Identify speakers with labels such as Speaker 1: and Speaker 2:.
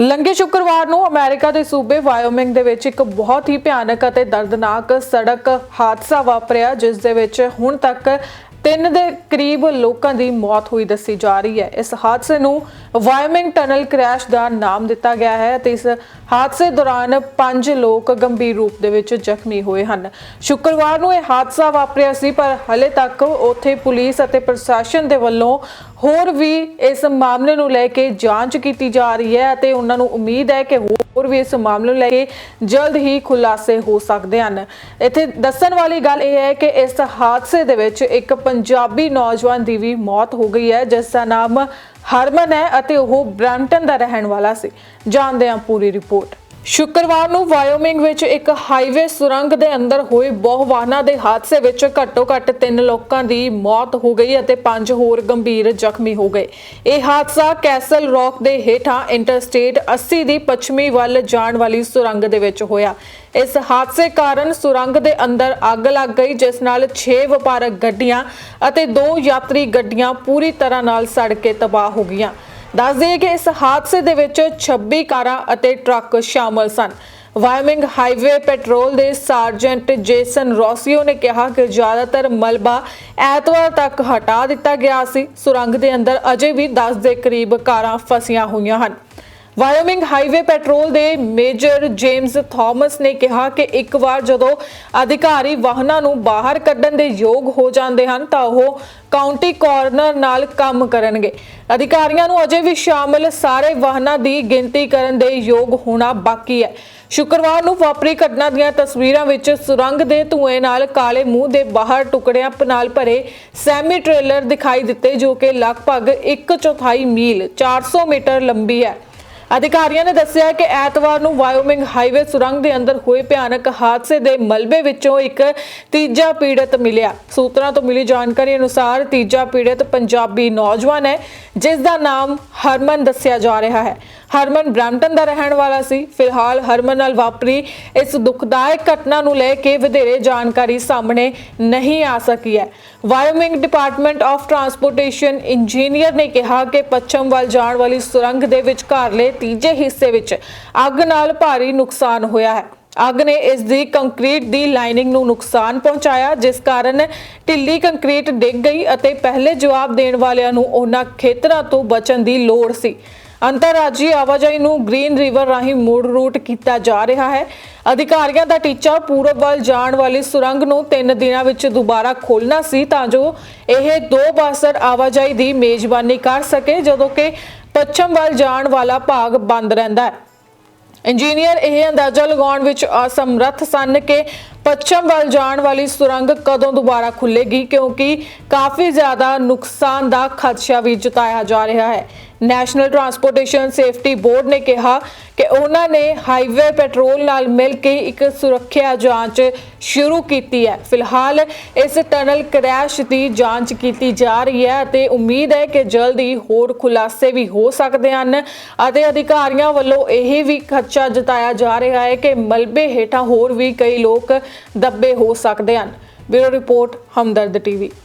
Speaker 1: ਲੰਘੇ ਸ਼ੁੱਕਰਵਾਰ ਨੂੰ ਅਮਰੀਕਾ ਦੇ ਸੂਬੇ ਵਾਇਓਮਿੰਗ ਦੇ ਵਿੱਚ ਇੱਕ ਬਹੁਤ ਹੀ ਭਿਆਨਕ ਅਤੇ ਦਰਦਨਾਕ ਸੜਕ ਹਾਦਸਾ ਵਾਪਰਿਆ, ਜਿਸ ਦੇ ਵਿੱਚ ਹੁਣ ਤੱਕ ਤਿੰਨ ਦੇ ਕਰੀਬ ਲੋਕਾਂ ਦੀ ਮੌਤ ਹੋਈ ਦੱਸੀ ਜਾ ਰਹੀ ਹੈ। ਇਸ ਹਾਦਸੇ ਨੂੰ ਵਾਇਓਮਿੰਗ ਟਨਲ ਕ੍ਰੈਸ਼ ਦਾ ਨਾਮ ਦਿੱਤਾ ਗਿਆ ਹੈ ਤੇ ਇਸ ਹਾਦਸੇ ਦੌਰਾਨ ਪੰਜ ਲੋਕ ਗੰਭੀਰ ਰੂਪ ਦੇ ਵਿੱਚ ਜ਼ਖਮੀ ਹੋਏ ਹਨ। ਸ਼ੁੱਕਰਵਾਰ ਨੂੰ ਇਹ ਹਾਦਸਾ ਵਾਪਰਿਆ ਸੀ, ਪਰ ਹਲੇ ਤੱਕ ਉੱਥੇ ਪੁਲਿਸ ਅਤੇ ਪ੍ਰਸ਼ਾਸਨ ਦੇ ਵੱਲੋਂ ਹੋਰ ਵੀ ਇਸ ਮਾਮਲੇ ਨੂੰ ਲੈ ਕੇ ਜਾਂਚ ਕੀਤੀ ਜਾ ਰਹੀ ਹੈ ਅਤੇ ਉਹਨਾਂ ਨੂੰ ਉਮੀਦ ਹੈ ਕਿ ਹੋਰ ਵੀ ਇਸ ਮਾਮਲੇ ਨੂੰ ਲੈ ਕੇ ਜਲਦ ਹੀ ਖੁਲਾਸੇ ਹੋ ਸਕਦੇ ਹਨ। ਇੱਥੇ ਦੱਸਣ ਵਾਲੀ ਗੱਲ ਇਹ ਹੈ ਕਿ ਇਸ ਹਾਦਸੇ ਦੇ ਵਿੱਚ ਇੱਕ ਪੰਜਾਬੀ ਨੌਜਵਾਨ ਦੀ ਵੀ ਮੌਤ ਹੋ ਗਈ ਹੈ, ਜਿਸ ਦਾ ਨਾਮ ਹਰਮਨ ਹੈ ਅਤੇ ਉਹ ਬ੍ਰੈਂਟਨ ਦਾ ਰਹਿਣ ਵਾਲਾ ਸੀ। ਜਾਣਦੇ ਹਾਂ ਪੂਰੀ ਰਿਪੋਰਟ। ਸ਼ੁੱਕਰਵਾਰ ਨੂੰ ਵਾਇਓਮਿੰਗ ਵਿੱਚ ਇੱਕ ਹਾਈਵੇ ਸੁਰੰਗ ਦੇ ਅੰਦਰ ਹੋਏ ਬਹੁ ਵਾਹਨਾਂ ਦੇ ਹਾਦਸੇ ਵਿੱਚ ਘੱਟੋ-ਘੱਟ 3 ਲੋਕਾਂ ਦੀ ਮੌਤ ਹੋ ਗਈ ਅਤੇ 5 ਹੋਰ ਗੰਭੀਰ ਜ਼ਖਮੀ ਹੋ ਗਏ। ਇਹ ਹਾਦਸਾ ਕੈਸਲ ਰੌਕ ਦੇ ਹੇਠਾਂ ਇੰਟਰਸਟੇਟ 80 ਦੀ ਪੱਛਮੀ ਵੱਲ ਜਾਣ ਵਾਲੀ ਸੁਰੰਗ ਦੇ ਵਿੱਚ ਹੋਇਆ। ਇਸ ਹਾਦਸੇ ਕਾਰਨ ਸੁਰੰਗ ਦੇ ਅੰਦਰ ਅੱਗ ਲੱਗ ਗਈ, ਜਿਸ ਨਾਲ 6 ਵਪਾਰਕ ਗੱਡੀਆਂ ਅਤੇ 2 ਯਾਤਰੀ ਗੱਡੀਆਂ ਪੂਰੀ ਤਰ੍ਹਾਂ ਨਾਲ ਸੜ ਕੇ ਤਬਾਹ ਹੋ ਗਈਆਂ। ਦੱਸ ਦਈਏ ਕਿ ਇਸ ਹਾਦਸੇ ਦੇ ਵਿੱਚ 26 ਕਾਰਾਂ ਅਤੇ ਟਰੱਕ ਸ਼ਾਮਲ ਸਨ। ਵਾਇਮਿੰਗ ਹਾਈਵੇ ਪੈਟਰੋਲ ਦੇ ਸਾਰਜੈਂਟ ਜੇਸਨ ਰੋਸੀਓ ਨੇ ਕਿਹਾ ਕਿ ਜ਼ਿਆਦਾਤਰ ਮਲਬਾ ਐਤਵਾਰ ਤੱਕ ਹਟਾ ਦਿੱਤਾ ਗਿਆ ਸੀ। ਸੁਰੰਗ ਦੇ ਅੰਦਰ ਅਜੇ ਵੀ 10 ਦੇ ਕਰੀਬ ਕਾਰਾਂ ਫਸੀਆਂ ਹੋਈਆਂ ਹਨ। ਵਾਇਓਮਿੰਗ ਹਾਈਵੇ ਪੈਟਰੋਲ ਦੇ ਮੇਜਰ ਜੇਮਸ ਥਾਮਸ ਨੇ ਕਿਹਾ ਕਿ ਇੱਕ ਵਾਰ ਜਦੋਂ ਅਧਿਕਾਰੀ ਵਾਹਨਾਂ ਨੂੰ ਬਾਹਰ ਕੱਢਣ ਦੇ ਯੋਗ ਹੋ ਜਾਂਦੇ ਹਨ, ਤਾਂ ਉਹ ਕਾਉਂਟੀ ਕਾਰਨਰ ਨਾਲ ਕੰਮ ਕਰਨਗੇ। ਅਧਿਕਾਰੀਆਂ ਨੂੰ ਅਜੇ ਵੀ ਸ਼ਾਮਲ ਸਾਰੇ ਵਾਹਨਾਂ ਦੀ ਗਿਣਤੀ ਕਰਨ ਦੇ ਯੋਗ ਹੋਣਾ ਬਾਕੀ ਹੈ। ਸ਼ੁੱਕਰਵਾਰ ਨੂੰ ਵਾਪਰੀ ਘਟਨਾ ਦੀਆਂ ਤਸਵੀਰਾਂ ਵਿੱਚ ਸੁਰੰਗ ਦੇ ਧੂਏ ਨਾਲ ਕਾਲੇ ਮੂੰਹ ਦੇ ਬਾਹਰ ਟੁਕੜਿਆਂ ਨਾਲ ਭਰੇ ਸੈਮੀ ਟ੍ਰੇਲਰ ਦਿਖਾਈ ਦਿੱਤੇ, ਜੋ ਕਿ ਲਗਭਗ 1/4 ਮੀਲ 400 ਮੀਟਰ ਲੰਬੀ ਹੈ। ਅਧਿਕਾਰੀਆਂ ਨੇ ਦੱਸਿਆ ਕਿ ਐਤਵਾਰ ਨੂੰ ਵਾਇਓਮਿੰਗ ਹਾਈਵੇ ਸੁਰੰਗ ਦੇ ਅੰਦਰ ਹੋਏ ਭਿਆਨਕ ਹਾਦਸੇ ਦੇ ਮਲਬੇ ਵਿੱਚੋਂ ਇੱਕ ਤੀਜਾ ਪੀੜਤ ਮਿਲਿਆ। ਸੂਤਰਾਂ ਤੋਂ ਮਿਲੀ ਜਾਣਕਾਰੀ ਅਨੁਸਾਰ ਤੀਜਾ ਪੀੜਤ ਪੰਜਾਬੀ ਨੌਜਵਾਨ ਹੈ, ਜਿਸ ਦਾ ਨਾਮ ਹਰਮਨ ਦੱਸਿਆ ਜਾ ਰਿਹਾ ਹੈ। ਹਰਮਨ ਬ੍ਰੈਂਟਨ ਦਾ ਰਹਿਣ ਵਾਲਾ ਸੀ। ਫਿਲਹਾਲ ਹਰਮਨ ਨਾਲ ਵਾਪਰੀ। ਇਸ ਦੁਖਦਾਇਕ ਘਟਨਾ ਨੂੰ ਲੈ ਕੇ ਵਧੇਰੇ ਜਾਣਕਾਰੀ ਸਾਹਮਣੇ ਨਹੀਂ ਆ ਸਕੀ ਹੈ। Wyoming department of transportation engineer ਨੇ ਕਿਹਾ ਕਿ ਪੱਛਮ ਵੱਲ ਜਾਣ ਵਾਲੀ ਸੁਰੰਗ ਦੇ ਵਿਚਕਾਰਲੇ ਤੀਜੇ ਹਿੱਸੇ ਵਿੱਚ ਅੱਗ ਨਾਲ ਭਾਰੀ ਨੁਕਸਾਨ ਹੋਇਆ ਹੈ। ਅੱਗ ਨੇ ਇਸ ਦੀ ਕੰਕਰੀਟ ਦੀ ਲਾਈਨਿੰਗ ਨੂੰ ਨੁਕਸਾਨ ਪਹੁੰਚਾਇਆ, ਜਿਸ ਕਾਰਨ ਢਿੱਲੀ ਕੰਕਰੀਟ ਡਿੱਗ ਗਈ ਅਤੇ ਪਹਿਲੇ ਜਵਾਬ ਦੇਣ ਵਾਲਿਆਂ ਨੂੰ ਉਹਨਾਂ ਖੇਤਰਾਂ ਤੋਂ ਬਚਣ ਦੀ ਲੋੜ ਸੀ। ਅੰਤਰਰਾਜੀ ਆਵਾਜਾਈ ਨੂੰ ਗ੍ਰੀਨ ਰਿਵਰ ਰਾਹੀਂ ਮੋੜ ਰੂਟ ਕੀਤਾ ਜਾ ਰਿਹਾ ਹੈ। ਅਧਿਕਾਰੀਆਂ ਦਾ ਟੀਚਾ ਪੂਰਬ ਵੱਲ ਜਾਣ ਵਾਲੀ ਸੁਰੰਗ ਨੂੰ 3 ਦਿਨਾਂ ਵਿੱਚ ਦੁਬਾਰਾ ਖੋਲਣਾ ਸੀ ਤਾਂ ਜੋ ਇਹ ਦੋ ਬਾਸਰ ਆਵਾਜਾਈ ਦੀ ਮੇਜ਼ਬਾਨੀ ਕਰ ਸਕੇ, ਜਦੋਂ ਕਿ ਪੱਛਮ ਵੱਲ ਜਾਣ ਵਾਲਾ ਭਾਗ ਬੰਦ ਰਹਿੰਦਾ ਹੈ। ਇੰਜੀਨੀਅਰ ਇਹ ਅੰਦਾਜ਼ਾ ਲਗਾਉਣ ਵਿੱਚ ਅਸਮਰੱਥ ਸਨ ਕਿ ਪੱਛਮ ਵੱਲ ਜਾਣ ਵਾਲੀ ਸੁਰੰਗ ਕਦੋਂ ਦੁਬਾਰਾ ਖੁੱਲੇਗੀ ਕਿਉਂਕਿ ਕਾਫੀ ਜ਼ਿਆਦਾ ਨੁਕਸਾਨ ਦਾ ਖਦਸ਼ਾ ਵੀ ਜਤਾਇਆ ਜਾ ਰਿਹਾ ਹੈ। ਨੈਸ਼ਨਲ ਟਰਾਂਸਪੋਰਟੇਸ਼ਨ ਸੇਫਟੀ ਬੋਰਡ ਨੇ ਕਿਹਾ ਕਿ ਉਹਨਾਂ ਨੇ ਹਾਈਵੇ ਪੈਟਰੋਲ ਨਾਲ ਮਿਲ ਕੇ ਇੱਕ ਸੁਰੱਖਿਆ ਜਾਂਚ ਸ਼ੁਰੂ ਕੀਤੀ ਹੈ। ਫਿਲਹਾਲ ਇਸ ਟਨਲ ਕ੍ਰੈਸ਼ ਦੀ ਜਾਂਚ ਕੀਤੀ ਜਾ ਰਹੀ ਹੈ ਅਤੇ ਉਮੀਦ ਹੈ ਕਿ ਜਲਦ ਹੀ ਹੋਰ ਖੁਲਾਸੇ ਵੀ ਹੋ ਸਕਦੇ ਹਨ ਅਤੇ ਅਧਿਕਾਰੀਆਂ ਵੱਲੋਂ ਇਹ ਵੀ ਖਰਚਾ ਜਤਾਇਆ ਜਾ ਰਿਹਾ ਹੈ ਕਿ ਮਲਬੇ ਹੇਠਾਂ ਹੋਰ ਵੀ ਕਈ ਲੋਕ ਦੱਬੇ ਹੋ ਸਕਦੇ ਹਨ। Bureau report, Hamdard TV.